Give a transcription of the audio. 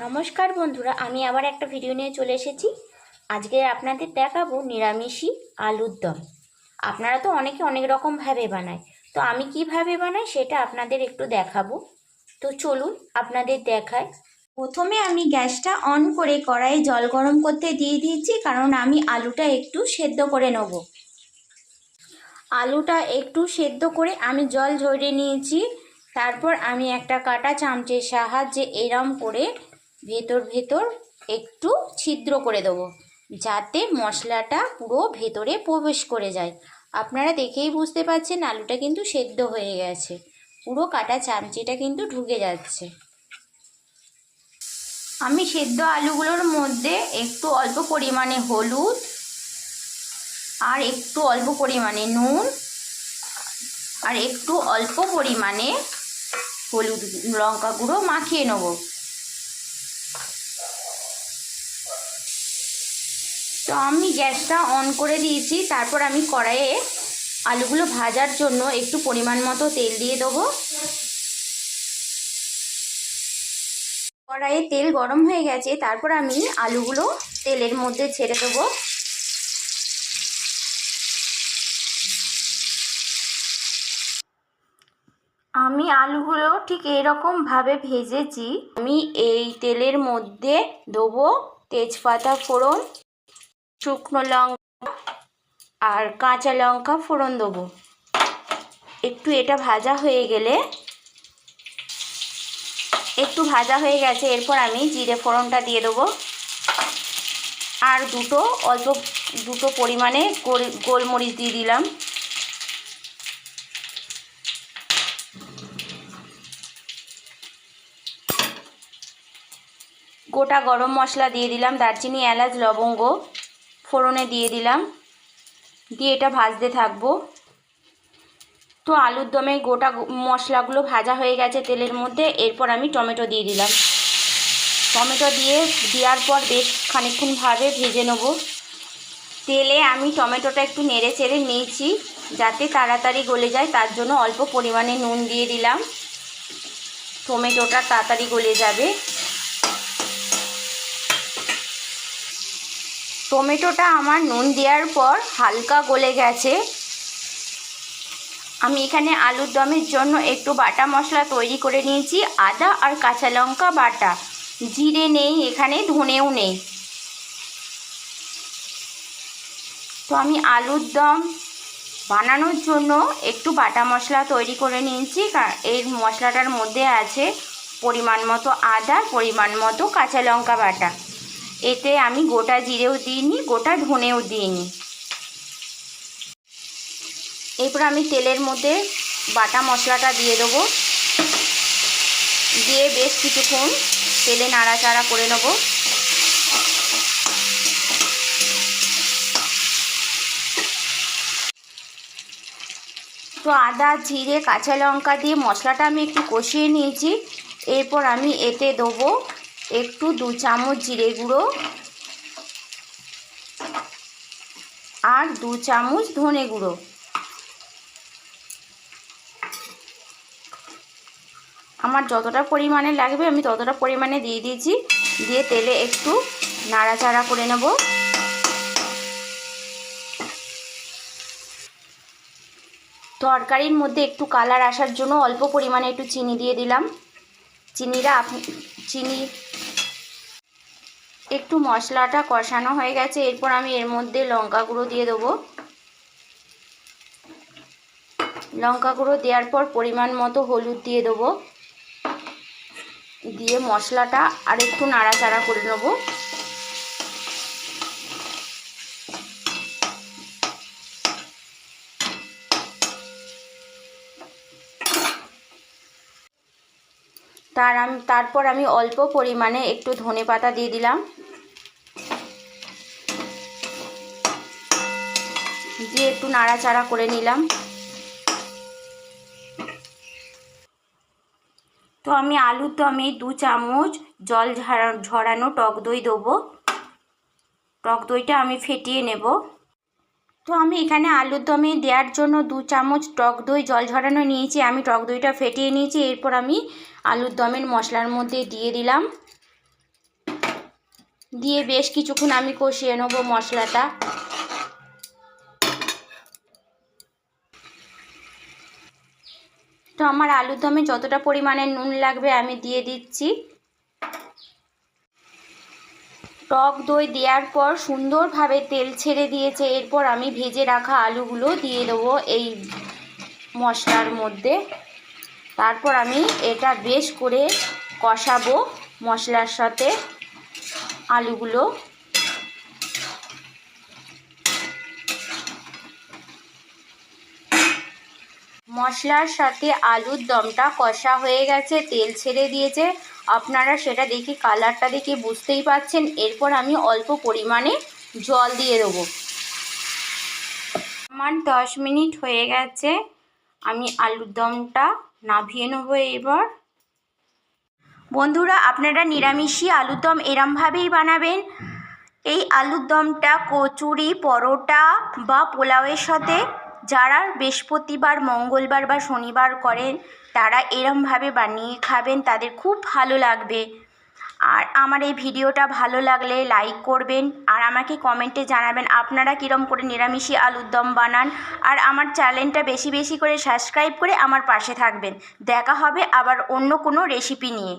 নমস্কার বন্ধুরা, আমি আবার একটা ভিডিও নিয়ে চলে এসেছি। আজকে আপনাদের দেখাবো নিরামিষি আলুর দম। আপনারা তো অনেকে অনেক রকমভাবে বানায়। তো আমি কীভাবে বানাই সেটা আপনাদের একটু দেখাবো। তো চলুন আপনাদের দেখায় প্রথমে আমি গ্যাসটা অন করে কড়াইয়ে জল গরম করতে দিয়ে দিয়েছি, কারণ আমি আলুটা একটু সেদ্ধ করে নেব। আলুটা একটু সেদ্ধ করে আমি জল ঝরিয়ে নিয়েছি। তারপর আমি একটা কাটা চামচের সাহায্যে এরম করে ভেতর ভেতর একটু ছিদ্র করে দেবো, যাতে মশলাটা পুরো ভেতরে প্রবেশ করে যায়। আপনারা দেখেই বুঝতে পারছেন আলুটা কিন্তু সেদ্ধ হয়ে গেছে। পুরো কাটা চামচিটা কিন্তু ঢুকে যাচ্ছে। আমি সেদ্ধ আলুগুলোর মধ্যে একটু অল্প পরিমাণে হলুদ আর একটু অল্প পরিমাণে নুন আর একটু অল্প পরিমাণে হলুদ, লঙ্কা গুঁড়ো মাখিয়ে নেব। তো আমি গ্যাসটা অন করে দিয়েছি, তারপর আমি কড়াইয়ে আলুগুলো ভাজার জন্য একটু পরিমাণ মতো তেল দিয়ে দেবো। কড়াইয়ে তেল গরম হয়ে গেছে, তারপর আমি আলুগুলো তেলের মধ্যে ছেড়ে দেবো। আমি আলুগুলো ঠিক এরকমভাবে ভেজেছি। আমি এই তেলের মধ্যে দেবো তেজপাতা ফোড়ন, শুকনো লঙ্কা আর কাঁচা লঙ্কা ফোড়ন দেবো। একটু এটা ভাজা হয়ে গেলে, একটু ভাজা হয়ে গেছে, এরপর আমি জিরে ফোড়নটা দিয়ে দেবো। আর দুটো, অল্প দুটো পরিমাণে গোল, গোলমরিচ দিয়ে দিলাম। গোটা গরম মশলা দিয়ে দিলাম, দারচিনি, এলাচ, লবঙ্গ, ফোড়নে দিয়ে দিলাম। দিয়ে এটা ভাজতে থাকব। তো আলুর দমে গোটা মশলাগুলো ভাজা হয়ে গেছে তেলের মধ্যে, এরপর আমি টমেটো দিয়ে দিলাম। টমেটো দিয়ে দেওয়ার পর বেশ খানিক্ষণভাবে ভেজে নেব। তেলে আমি টমেটোটা একটু নেড়ে চেড়ে নিয়েছি, যাতে তাড়াতাড়ি গলে যায়, তার জন্য অল্প পরিমাণে নুন দিয়ে দিলাম। টমেটোটা তাড়াতাড়ি গলে যাবে। টমেটোটা আমার নুন দেওয়ার পর হালকা গলে গেছে। আমি এখানে আলুর দমের জন্য একটু বাটা মশলা তৈরি করে নিয়েছি, আদা আর কাঁচা লঙ্কা বাটা। জিরে নেই, এখানে ধনেও নেই। তো আমি আলুর দম বানানোর জন্য একটু বাটা মশলা তৈরি করে নিয়েছি এই মশলাটার মধ্যে আছে পরিমাণ মতো আদা, পরিমাণ মতো কাঁচা লঙ্কা বাটা। এতে আমি গোটা জিরেও দিইনি, গোটা ধনেও দিইনি। এরপর আমি তেলের মধ্যে বাটা মশলাটা দিয়ে দেবো। দিয়ে বেশ কিছুক্ষণ তেলে নাড়াচাড়া করে নেব। তো আদা, জিরে, কাঁচা লঙ্কা দিয়ে মশলাটা আমি একটু কষিয়ে নিয়েছি। এরপর আমি এতে দেবো একটু দু চামচ জিরে গুঁড়ো আর দু চামচ ধনে গুঁড়ো। আমার যতটা পরিমাণে লাগবে আমি ততটা পরিমাণে দিয়ে দিয়েছি। দিয়ে তেলে একটু নাড়াচাড়া করে নেব। তরকারির মধ্যে একটু কালার আসার জন্য অল্প পরিমাণে একটু চিনি দিয়ে দিলাম। চিনিটা আপনি চিনি একটু মশলাটা কষানো হয়ে গেছে, এরপর আমি এর মধ্যে লঙ্কা গুঁড়ো দিয়ে দেবো। লঙ্কা গুঁড়ো দেওয়ার পর পরিমাণ মতো হলুদ দিয়ে দেবো। দিয়ে মশলাটা আর একটু নাড়াচাড়া করে নেব। তার আমি, তারপর আমি অল্প পরিমাণে একটু ধনে পাতা দিয়ে দিলাম দিয়ে একটু নাড়াচাড়া করে নিলাম। তো আমি আলুর দমে দু চামচ জল ঝরানো টক দই দেবো। টক দইটা আমি ফেটিয়ে নেব। তো আমি এখানে আলুর দমে দেওয়ার জন্য দু চামচ টক দই জল ঝরানো নিয়েছি। আমি টক দইটা ফেটিয়ে নিয়েছি। এরপর আমি আলুর দমের মশলার মধ্যে দিয়ে দিলাম। দিয়ে বেশ কিছুক্ষণ আমি কষিয়ে নেব মশলাটা। তো আমার আলুর দমে যতটা পরিমাণে নুন লাগবে আমি দিয়ে দিচ্ছি। টক দই দেওয়ার পর সুন্দরভাবে তেল ছেড়ে দিয়েছে, এরপর আমি ভেজে রাখা আলুগুলো দিয়ে দেবো এই মশলার মধ্যে। তারপর আমি এটা বেশ করে কষাবো মশলার সাথে আলুগুলো। মশলার সাথে আলুর দমটা কষা হয়ে গেছে, তেল ছেড়ে দিয়েছে। আপনারা সেটা দেখে, কালারটা দেখে বুঝতেই পাচ্ছেন। এরপর আমি অল্প পরিমাণে জল দিয়ে দেবো। আমার দশ মিনিট হয়ে গেছে। আমি আলুর দমটা নাভিয়ে নেব এবার। বন্ধুরা, আপনারা নিরামিষই আলুর দম এরমভাবেই বানাবেন। এই আলুর দমটা কচুরি, পরোটা বা পোলাওয়ের সাথে যারা বৃহস্পতিবার, মঙ্গলবার বা শনিবার করেন, তারা এরমভাবে বানিয়ে খাবেন, তাদের খুব ভালো লাগবে। আর আমার এই ভিডিওটা ভালো লাগলে লাইক করবেন, আর আমাকে কমেন্টে জানাবেন আপনারা কীরম করে নিরামিষি আলুর দম বানান, আর আমার চ্যানেলটা বেশি বেশি করে সাবস্ক্রাইব করে আমার পাশে থাকবেন। দেখা হবে আবার অন্য কোনো রেসিপি নিয়ে।